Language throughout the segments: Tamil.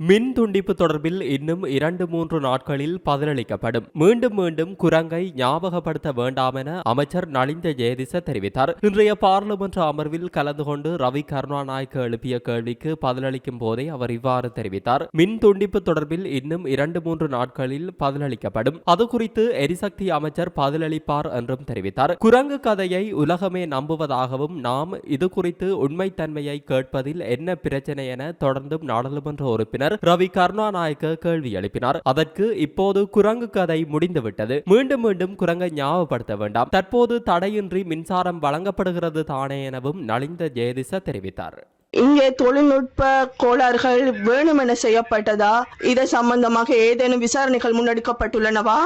மின் துண்டிப்பு தொடர்பில் இன்னும் இரண்டு மூன்று நாட்களில் பதிலளிக்கப்படும். மீண்டும் மீண்டும் குரங்கை ஞாபகப்படுத்த வேண்டாம் என அமைச்சர் நலிந்த ஜெயதிச தெரிவித்தார். இன்றைய பாராளுமன்ற அமர்வில் கலந்து கொண்டு ரவி கருணாநாயக்க எழுப்பிய கேள்விக்கு பதிலளிக்கும் போதே அவர் இவ்வாறு தெரிவித்தார். மின் துண்டிப்பு தொடர்பில் இன்னும் இரண்டு மூன்று நாட்களில் பதிலளிக்கப்படும். அது குறித்து எரிசக்தி அமைச்சர் பதிலளிப்பார் என்றும் தெரிவித்தார். குரங்கு கதையை உலகமே நம்புவதாகவும் நாம் இது குறித்து உண்மைத்தன்மையை கேட்பதில் என்ன பிரச்சனை என தொடர்ந்தும் நாடாளுமன்ற உறுப்பினர் ரவி கருணாநாயக்க கேள்வி எழுப்பினார். அதற்கு இப்போது குரங்கு கதை முடிந்துவிட்டது. மீண்டும் மீண்டும் குரங்கை ஞாபகப்படுத்த வேண்டாம். தற்போது தடையின்றி மின்சாரம் வழங்கப்படுகிறது தானே எனவும் நலிந்த ஜெயதிச தெரிவித்தார். இங்கே தொழில்நுட்ப கோளாறுகள் வேணுமென செய்யப்பட்டதா? இது சம்பந்தமாக ஏதேனும் விசாரணைகள் முன்னெடுக்கப்பட்டுள்ளனவா?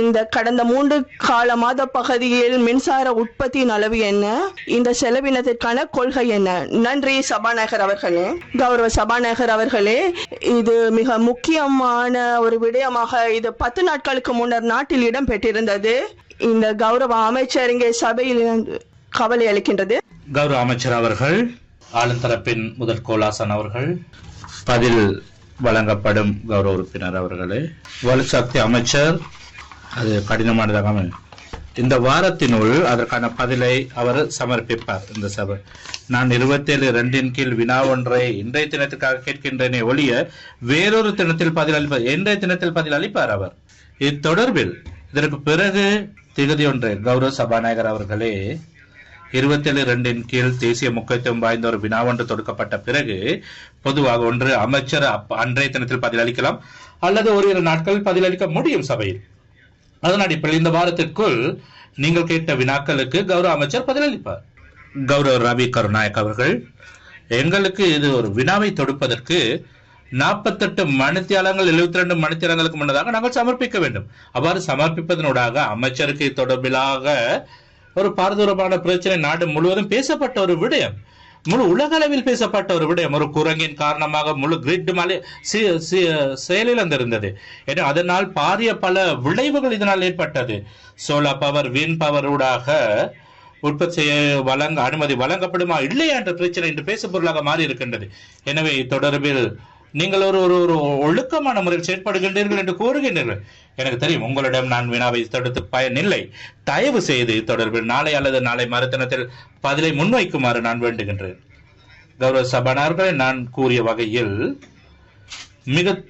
இந்த கடந்த மூன்று கால மாத பகுதியில் மின்சார உற்பத்தியின் அளவு என்ன? இந்த செலவினத்திற்கான கொள்கை என்ன? நன்றி சபாநாயகர் அவர்களே. கௌரவ சபாநாயகர் அவர்களே இது மிக முக்கியமான ஒரு விடயமாக இது பத்து நாட்களுக்கு முன்னர் நாட்டில் இடம் பெற்றிருந்தது இந்த கௌரவ அமைச்சர் இங்கே சபையில் கவலை அளிக்கின்றது. கௌரவ அமைச்சர் அவர்கள் ஆளுந்தரப்பின் முதல் கோலாசன் அவர்கள். பதில் வழங்கப்படும் கௌரவ உறுப்பினர் அவர்களே. வலுசக்தி அமைச்சர் அது கடினமானதாக இந்த வாரத்தினுள் அதற்கான பதிலை அவர் சமர்ப்பிப்பார் இந்த சபை. நான் இருபத்தேழு ரெண்டின் கீழ் வினா ஒன்றை இன்றைய தினத்திற்காக கேட்கின்றேனே ஒழிய வேறொரு தினத்தில் பதில் அளிப்பார் இன்றைய தினத்தில் பதில் அளிப்பார் அவர். இத்தொடர்பில் இதற்கு பிறகு திகதி ஒன்று கௌரவ சபாநாயகர் அவர்களே இருபத்தேழு ரெண்டின் கீழ் தேசிய முக்கியத்துவம் வாய்ந்த ஒரு வினா ஒன்று தொடுக்கப்பட்ட பிறகு பொதுவாக ஒன்று அமைச்சர் அன்றைய தினத்தில் பதிலளிக்கலாம் அல்லது ஒரு இரு நாட்களில் பதிலளிக்க முடியும் சபையில். அதன் அடிப்படையில் இந்த வாரத்திற்குள் நீங்கள் கேட்ட வினாக்களுக்கு கௌரவ அமைச்சர் பதிலளிப்பார். கௌரவ ரவி கருநாயக் அவர்கள் எங்களுக்கு இது ஒரு வினாவை தொடுப்பதற்கு நாற்பத்தெட்டு மணித்தியாலங்கள் எழுபத்தி ரெண்டு மணித்தியாலங்களுக்கு முன்னதாக நாங்கள் சமர்ப்பிக்க வேண்டும். அவ்வாறு சமர்ப்பிப்பதனூடாக அமைச்சருக்கு தொடர்பிலாக ஒரு பாரதூரமான பிரச்சனை நாடு முழுவதும் பேசப்பட்ட ஒரு விடயம். முழு உலக அளவில் பேசப்பட்ட ஒரு விடயம். ஒரு குரங்கின் காரணமாக முழு கிரிட் மலை சி- சி- செயலிழந்திருந்தது ஏன்னா அதனால் பாரிய பல விளைவுகள் இதனால் ஏற்பட்டது. சோலார் பவர் வின் பவர் ஊடாக உற்பத்தி செய்ய வழங்க அனுமதி வழங்கப்படுமா இல்லையா என்ற பிரச்சனை இன்று பேசு பொருளாக மாறி இருக்கின்றது எனவே தொடர்பில் நீங்கள் ஒரு ஒரு ஒரு ஒழுக்கமான முறையில் செயற்படுகின்றீர்கள் என்று கூறுகின்றீர்கள். எனக்கு தெரியும் உங்களிடம் நான் வினாவை தடுத்து பயனில்லை. தயவு செய்து தொடர்பில் நாளை அல்லது நாளை மறுதினத்தில் பதிலை முன்வைக்குமாறு நான் வேண்டுகின்றேன். கௌரவ சபானார்களை நான் கூறிய வகையில் மிக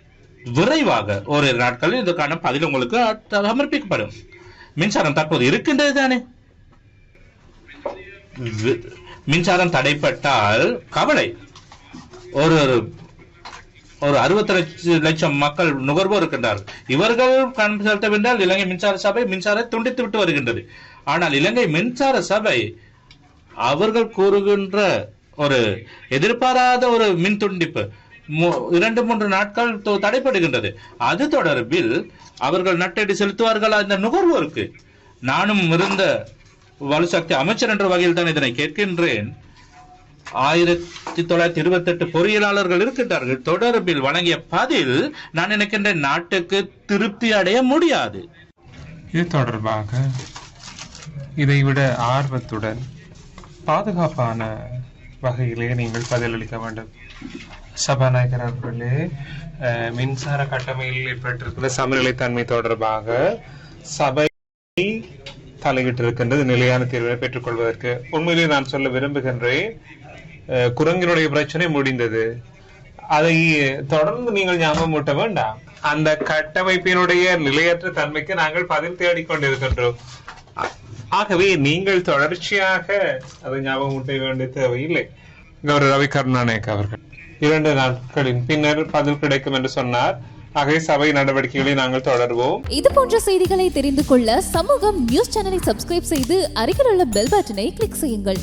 விரைவாக ஓரிரு நாட்களில் இதற்கான பதில் உங்களுக்கு சமர்ப்பிக்கப்படும். மின்சாரம் தற்போது இருக்கின்றது தானே? வி- மின்சாரம் தடைப்பட்டால் கவலை. ஒரு ஒரு ஒரு அறுபத்தி லட்சம் மக்கள் நுகர்வோர் இருக்கின்றார்கள். இவர்கள் கண் செலுத்தவென்றால் இலங்கை மின்சார சபை மின்சாரத்தை துண்டித்து விட்டு வருகின்றது. ஆனால் இலங்கை மின்சார சபை அவர்கள் கூறுகின்ற ஒரு எதிர்பாராத ஒரு மின் துண்டிப்பு இரண்டு மூன்று நாட்கள் தடைப்படுகின்றது அது தொடர்பில் அவர்கள் நட்டடி செலுத்துவார்களா இந்த நுகர்வோருக்கு நானும் இருந்த வலுசக்தி அமைச்சர் என்ற வகையில் தான் இதனை கேட்கின்றேன். ஆயிரத்தி தொள்ளாயிரத்தி இருபத்தி எட்டு பொறியியலாளர்கள் இருக்கின்றார்கள். தொடர்பில் வழங்கிய பதில் நான் நினைக்கின்ற நாட்டுக்கு திருப்தி அடைய முடியாது. இது தொடர்பாக இதைவிட ஆர்வத்துடன் பாதுகாப்பான வகையிலே நீங்கள் பதிலளிக்க வேண்டும். சபாநாயகர் அவர்களே மின்சார கட்டமையில் ஏற்பட்டிருக்கிற சமநிலைத்தன்மை தொடர்பாக சபை தலையிட்டிருக்கின்றது நிலையான தீர்வை பெற்றுக்கொள்வதற்கு. உண்மையிலே நான் சொல்ல விரும்புகின்றேன் குரங்கினுடைய பிரச்சனை முடிந்தது அதை தொடர்ந்து நீங்கள் ஞாபகம் ஊட்ட வேண்டாம் அந்த கட்டமைப்பினுடைய நிலையற்ற தன்மைக்கு நாங்கள் பதில் தேடிக் கொண்டிருக்கின்றோம் ஆகவே நீங்கள் தொடர்ச்சியாக அதை ஞாபகம் ஊட்ட வேண்டிய தேவையில்லை கௌரவ ரவி கருணாநாயக் அவர்கள் இரண்டு நாட்களின் பின்னர் பதில் கிடைக்கும் என்று சொன்னார் ஆகவே சபை நடவடிக்கைகளை நாங்கள் தொடர்வோம் இது போன்ற செய்திகளை தெரிந்து கொள்ள சமூகம் நியூஸ் சேனலை சப்ஸ்கிரைப் செய்து அருகில் உள்ள பெல் பட்டனை கிளிக் செய்யுங்கள்